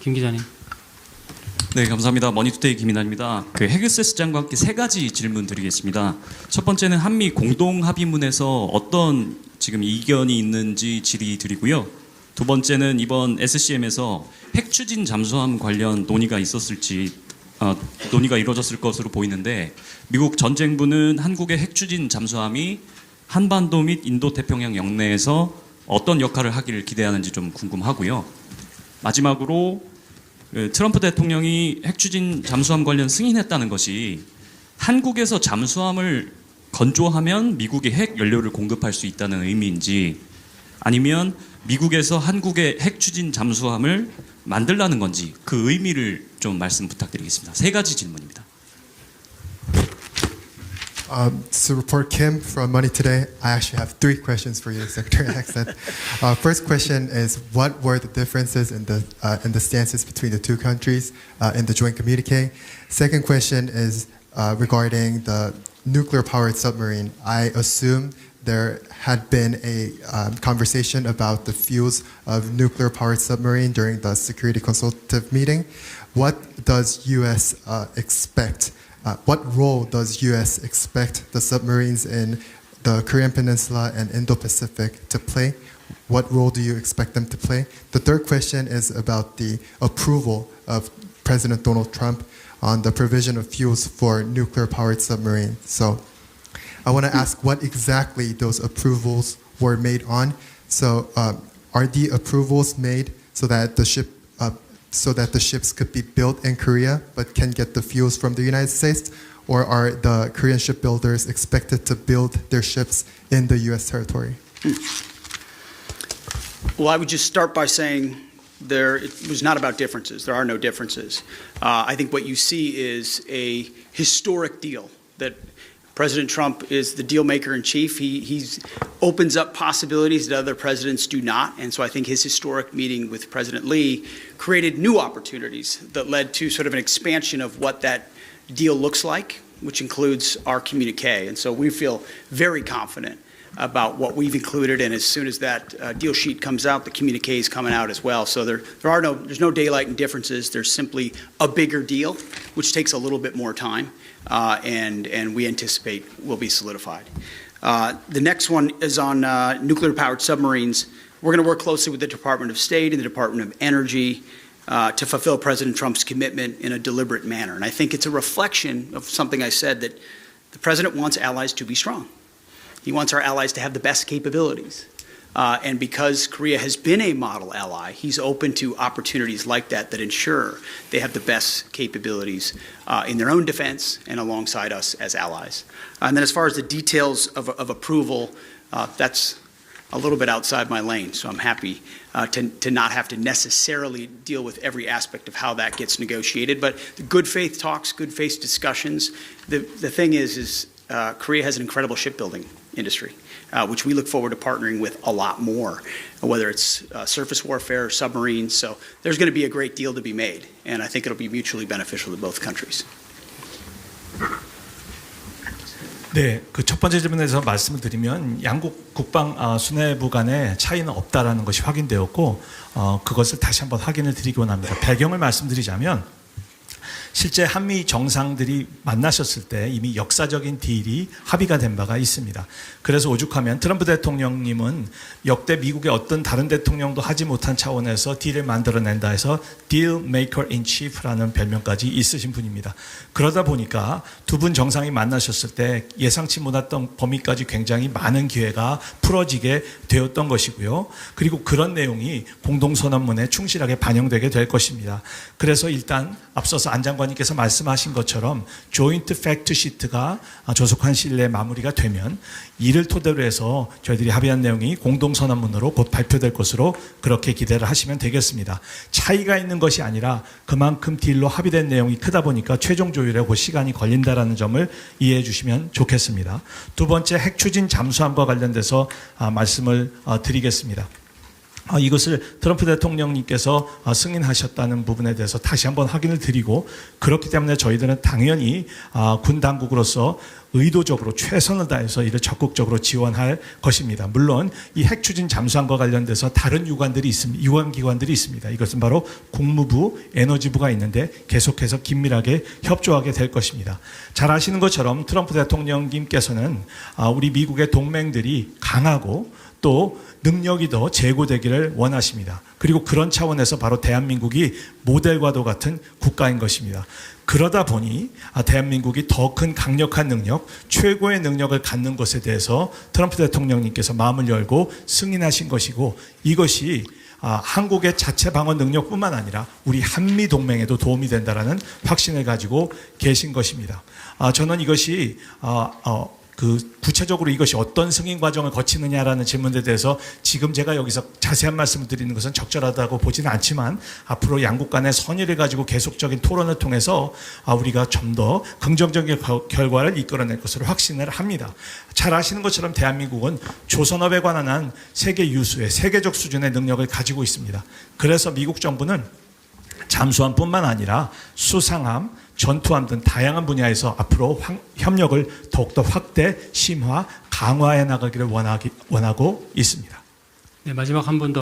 김 기자님. 네, 감사합니다. 머니투데이 김인환입니다. 그 헤그세스 장과 함께 세 가지 질문 드리겠습니다. 첫 번째는 한미 공동 합의문에서 어떤 지금 이견이 있는지 질의 드리고요. 두 번째는 이번 SCM에서 핵 추진 잠수함 관련 논의가 있었을지 어, 논의가 이루어졌을 것으로 보이는데 미국 전쟁부는 한국의 핵 추진 잠수함이 한반도 및 인도 태평양 영내에서 어떤 역할을 하기를 기대하는지 좀 궁금하고요. 마지막으로 그 트럼프 대통령이 핵추진 잠수함 관련 승인했다는 것이 한국에서 잠수함을 건조하면 미국이 핵 연료를 공급할 수 있다는 의미인지 아니면 미국에서 한국의 핵 추진 잠수함을 만들라는 건지 그 의미를 좀 말씀 부탁드리겠습니다. 세 가지 질문입니다. Um, so, report Kim from Money Today. I actually have three questions for you, Secretary Accent. Uh, first question is, what were the differences in the uh, in the stances between the two countries uh, in the joint communique? Second question is uh, regarding the nuclear-powered submarine. I assume there had been a um, conversation about the fuels of nuclear-powered submarine during the security consultative meeting. What does U.S. Uh, expect? Uh, what role does U.S. expect the submarines in the Korean Peninsula and Indo-Pacific to play? What role do you expect them to play? The third question is about the approval of President Donald Trump on the provision of fuels for nuclear-powered submarines. So, I want to ask what exactly those approvals were made on. So, um, are the approvals made so that the ship, uh, so that the ships could be built in Korea but can get the fuels from the United States, or are the Korean shipbuilders expected to build their ships in the U.S. territory? Well, I would just start by saying there, it was not about differences. There are no differences. Uh, I think what you see is a historic deal that President Trump is the deal maker in chief. He he's opens up possibilities that other presidents do not. And so I think his historic meeting with President Lee created new opportunities that led to sort of an expansion of what that deal looks like, which includes our communique. And so we feel very confident about what we've included, and as soon as that uh, deal sheet comes out, the communique is coming out as well. So there, there are no, there's no daylight and differences. There's simply a bigger deal, which takes a little bit more time, uh, and and we anticipate will be solidified. Uh, the next one is on uh, nuclear-powered submarines. We're going to work closely with the Department of State and the Department of Energy. Uh, to fulfill President Trump's commitment in a deliberate manner. And I think it's a reflection of something I said that the president wants allies to be strong. He wants our allies to have the best capabilities. Uh, and because Korea has been a model ally, he's open to opportunities like that that ensure they have the best capabilities uh, in their own defense and alongside us as allies. And then, as far as the details of, of approval, uh, that's a little bit outside my lane, so I'm happy uh, to, to not have to necessarily deal with every aspect of how that gets negotiated. But good faith talks, good faith discussions. The, the thing is, is uh, Korea has an incredible shipbuilding industry, uh, which we look forward to partnering with a lot more, whether it's uh, surface warfare or submarines. So there's going to be a great deal to be made, and I think it'll be mutually beneficial to both countries. 네, 그 첫 번째 질문에서 말씀을 드리면 양국 국방 아, 수뇌부 간에 차이는 없다라는 것이 확인되었고 어, 그것을 다시 한번 확인을 드리기 원합니다. 배경을 말씀드리자면 실제 한미 정상들이 만나셨을 때 이미 역사적인 딜이 합의가 된 바가 있습니다. 그래서 오죽하면 트럼프 대통령님은 역대 미국의 어떤 다른 대통령도 하지 못한 차원에서 딜을 만들어낸다 해서 딜 메이커 인 치프라는 별명까지 있으신 분입니다. 그러다 보니까 두 분 정상이 만나셨을 때 예상치 못했던 범위까지 굉장히 많은 기회가 풀어지게 되었던 것이고요. 그리고 그런 내용이 공동선언문에 충실하게 반영되게 될 것입니다. 그래서 일단 앞서서 안장 관님께서 말씀하신 것처럼 조인트 팩트 시트가 조속한 시일 내에 마무리가 되면 이를 토대로 해서 저희들이 합의한 내용이 공동 선언문으로 곧 발표될 것으로 그렇게 기대를 하시면 되겠습니다. 차이가 있는 것이 아니라 그만큼 딜로 합의된 내용이 크다 보니까 최종 조율에 곧 시간이 걸린다라는 점을 이해해 주시면 좋겠습니다. 두 번째 핵 추진 잠수함과 관련돼서 아, 말씀을 어, 드리겠습니다. 아, 이것을 트럼프 대통령님께서 아, 승인하셨다는 부분에 대해서 다시 한번 확인을 드리고 그렇기 때문에 저희들은 당연히 아, 군 당국으로서 의도적으로 최선을 다해서 이를 적극적으로 지원할 것입니다. 물론 이 핵 추진 잠수함과 관련돼서 다른 유관들이 있습니다. 유관 기관들이 있습니다. 이것은 바로 국무부, 에너지부가 있는데 계속해서 긴밀하게 협조하게 될 것입니다. 잘 아시는 것처럼 트럼프 대통령님께서는 아, 우리 미국의 동맹들이 강하고 또 능력이 더 제고되기를 원하십니다. 그리고 그런 차원에서 바로 대한민국이 모델과도 같은 국가인 것입니다. 그러다 보니 아, 대한민국이 더 큰 강력한 능력, 최고의 능력을 갖는 것에 대해서 트럼프 대통령님께서 마음을 열고 승인하신 것이고 이것이 아, 한국의 자체 방어 능력뿐만 아니라 우리 한미 동맹에도 도움이 된다라는 확신을 가지고 계신 것입니다. 아, 저는 이것이 아, 어, 그 구체적으로 이것이 어떤 승인 과정을 거치느냐라는 질문에 대해서 지금 제가 여기서 자세한 말씀을 드리는 것은 적절하다고 보지는 않지만 앞으로 양국 간의 선의를 가지고 계속적인 토론을 통해서 아, 우리가 좀 더 긍정적인 겨- 결과를 이끌어낼 것으로 확신을 합니다. 잘 아시는 것처럼 대한민국은 조선업에 관한 한 세계 유수의 세계적 수준의 능력을 가지고 있습니다. 그래서 미국 정부는 잠수함뿐만 아니라 수상함, 전투함 등 다양한 분야에서 앞으로 황- 협력을 더욱더 확대, 심화, 강화해 나가기를 원하기, 원하고 있습니다. 네, 마지막 한분 더.